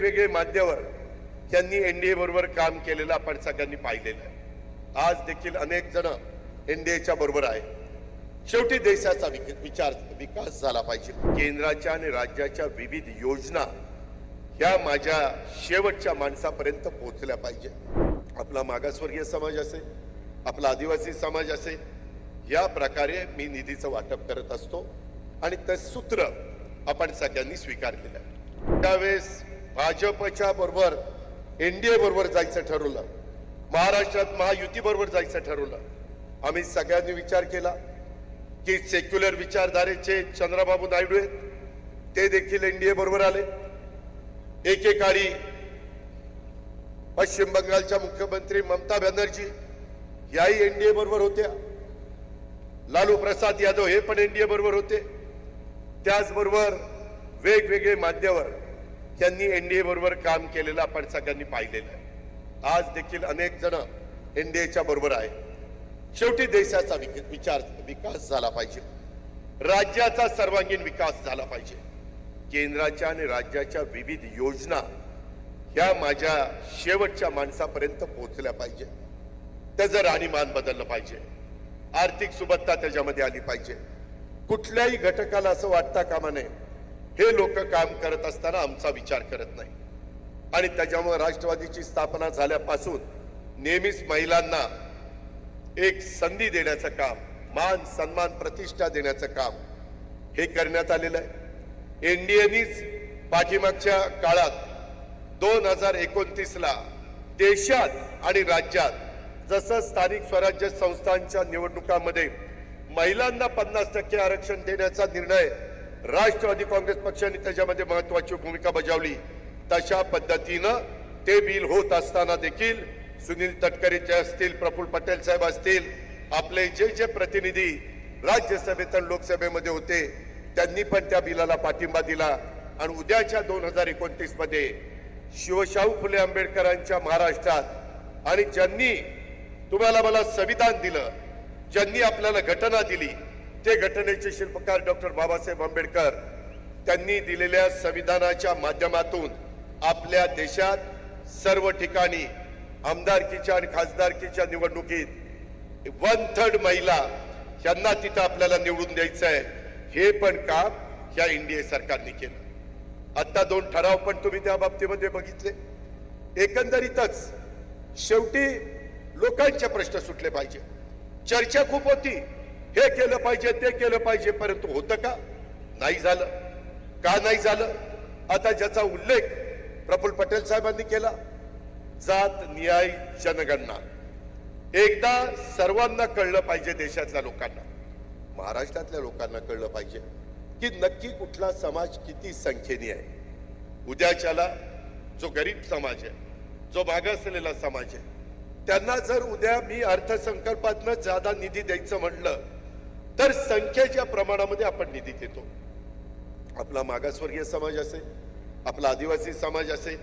वेगवेगळे मान्यवर यांनी एनडीए बरोबर काम केलेलं आपण सगळ्यांनी पाहिलेलं आहे. आज देखील अनेक जण एनडीएच्या बरोबर आहे शेवटी देशाचा विचार विकास झाला पाहिजे. केंद्राच्या आणि राज्याच्या विविध योजना ह्या माझ्या शेवटच्या माणसापर्यंत पोहोचल्या पाहिजे. आपला मागासवर्गीय समाज असेल आपला आदिवासी समाज असेल या प्रकारे मी निधीचं वाटप करत असतो आणि ते सूत्र आपण सगळ्यांनी स्वीकारलेलं आहे. त्यावेळेस भाजपच्या बरोबर एनडीए बरोबर जायचं ठरवलं. महाराष्ट्रात महायुती बरोबर जायचं ठरवलं. आम्ही सगळ्यांनी विचार केला की सेक्युलर विचारधारेचे चंद्रबाबू नायडू आहेत. ते देखील एन डी ए बरोबर आले. एकेकाळी पश्चिम बंगालच्या मुख्यमंत्री ममता बॅनर्जी याही एनडीए बरोबर होत्या. लालू प्रसाद यादव हे पण एनडीए बरोबर होते. त्याचबरोबर वेगवेगळे मान्यवर यांनी एनडीए बरोबर काम केलेलं आपण सगळ्यांनी पाहिलेलं आहे. आज देखील अनेक जण एनडीएच्या बरोबर आहे शेवटी देशाचा विक- विचार विकास झाला पाहिजे. राज्याचा सर्वांगीण विकास झाला पाहिजे. केंद्राच्या आणि राज्याच्या विविध योजना ह्या माझ्या शेवटच्या माणसापर्यंत पोहोचल्या पाहिजे. त्याचं राहणीमान बदललं पाहिजे. आर्थिक सुबत्ता त्याच्यामध्ये आली पाहिजे. कुठल्याही घटकाला असं वाटता कामा नये. हे लोक काम करत असताना आमचा विचार करत नाही. आणि त्याच्यामुळे राष्ट्रवादीची स्थापना झाल्यापासून नेहमीच महिलांना एक संधी देण्याचं काम मान सन्मान प्रतिष्ठा देण्याचं काम हे करण्यात आलेलं आहे. एनडीएनीच पाठीमागच्या काळात दोन हजार एकोणतीसला देशात आणि राज्यात जसं स्थानिक स्वराज्य संस्थांच्या निवडणुकामध्ये महिलांना पन्नास टक्के आरक्षण देण्याचा निर्णय राष्ट्रवादी काँग्रेस पक्षाने त्याच्यामध्ये महत्वाची भूमिका बजावली. तशा पद्धतीनं ते बिल होत असताना देखील सुनील तटकरेचे असतील प्रफुल्ल पटेल साहेब असतील आपले जे जे प्रतिनिधी राज्यसभेत आणि लोकसभेमध्ये होते त्यांनी पण त्या बिलाला पाठिंबा दिला. आणि उद्याच्या दोन हजार एकोणतीसमध्ये शिवशाहू फुले आंबेडकरांच्या महाराष्ट्रात आणि ज्यांनी तुम्हाला मला संविधान दिलं ज्यांनी आपल्याला घटना दिली ते घटनेचे शिल्पकार डॉक्टर बाबासाहेब आंबेडकर त्यांनी दिलेल्या संविधानाच्या माध्यमातून आपल्या देशात सर्व ठिकाणी आमदारकीच्या आणि खासदारकीच्या निवडणुकीत वन थर्ड महिला यांना तिथं आपल्याला निवडून द्यायचं आहे हे पण काम या एनडीए सरकारने केलं. आता दोन ठराव पण तुम्ही त्या बाबतीमध्ये बघितले. एकंदरीतच शेवटी लोकांचे प्रश्न सुटले पाहिजे. चर्चा खूप होती. हे केलं पाहिजे ते केलं पाहिजे परंतु होतं का? नाही झालं. का नाही झालं? आता ज्याचा उल्लेख प्रफुल्ल पटेल साहेबांनी केला. जात न्याय जनगणना. एकदा सर्वांना कळलं पाहिजे देशातल्या लोकांना. महाराष्ट्रातल्या लोकांना कळलं पाहिजे की नक्की कुठला समाज किती संख्येने आहे. उद्याच्याला जो गरीब समाज आहे जो मागासलेला समाज आहे त्यांना जर उद्या मी अर्थसंकल्पातनं जादा निधी द्यायचं म्हटलं तर संख्येच्या प्रमाणामध्ये आपण निधी देतो आपला मागासवर्गीय समाज असेल आपला आदिवासी समाज असेल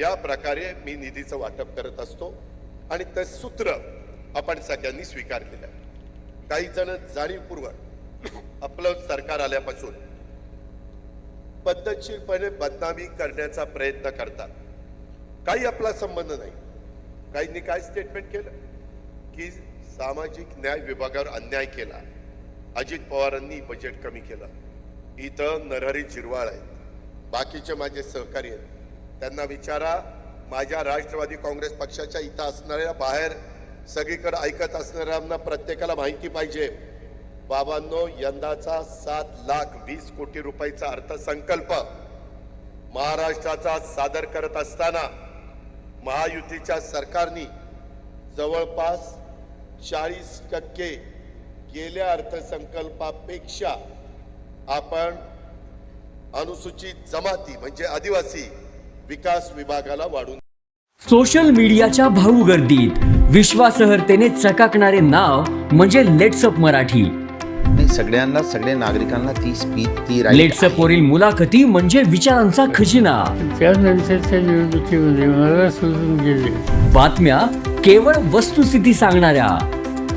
या प्रकारे मी निधीचं वाटप करत असतो आणि ते सूत्र आपण सगळ्यांनी स्वीकारलेलं आहे. काही जण जाणीवपूर्वक आपलं सरकार आल्यापासून पद्धतशीरपणे बदनामी करण्याचा प्रयत्न करतात. काही आपला संबंध नाही. काहींनी काय स्टेटमेंट केलं? की सामाजिक न्याय विभागावर अन्याय केला. अजित पवारांनी बजेट कमी केलं. इथं नरहरी जिरवाळ आहेत. बाकीचे माझे सहकारी आहेत. त्यांना विचारा माझ्या राष्ट्रवादी काँग्रेस पक्षाच्या इथं असणाऱ्या बाहेर सगळीकडे ऐकत असणाऱ्यांना प्रत्येकाला माहिती पाहिजे. बाबांनो यंदाचा सात लाख वीस कोटी रुपयाचा अर्थसंकल्प महाराष्ट्राचा सादर करत असताना महायुतीच्या सरकारनी जवळपास चाळीस टक्के गेल्या अर्थसंकल्पापेक्षा आपण अनुसूचित जमाती म्हणजे आदिवासी विकास विभागाला वाढून सोशल मीडियाच्या भाऊ गर्दीत. विश्वासार्हतेने चकाकणारे नाव म्हणजे लेट्सअप मराठी. सगळ्यांना सगळ्या नागरिकांना ती स्पीच ती लेट्सअप वरील मुलाखती म्हणजे विचारांचा खजिना. त्यानंतरच्या निवडणुकीमध्ये मला सोडून गेले. बातम्या केवळ वस्तुस्थिती सांगणाऱ्या.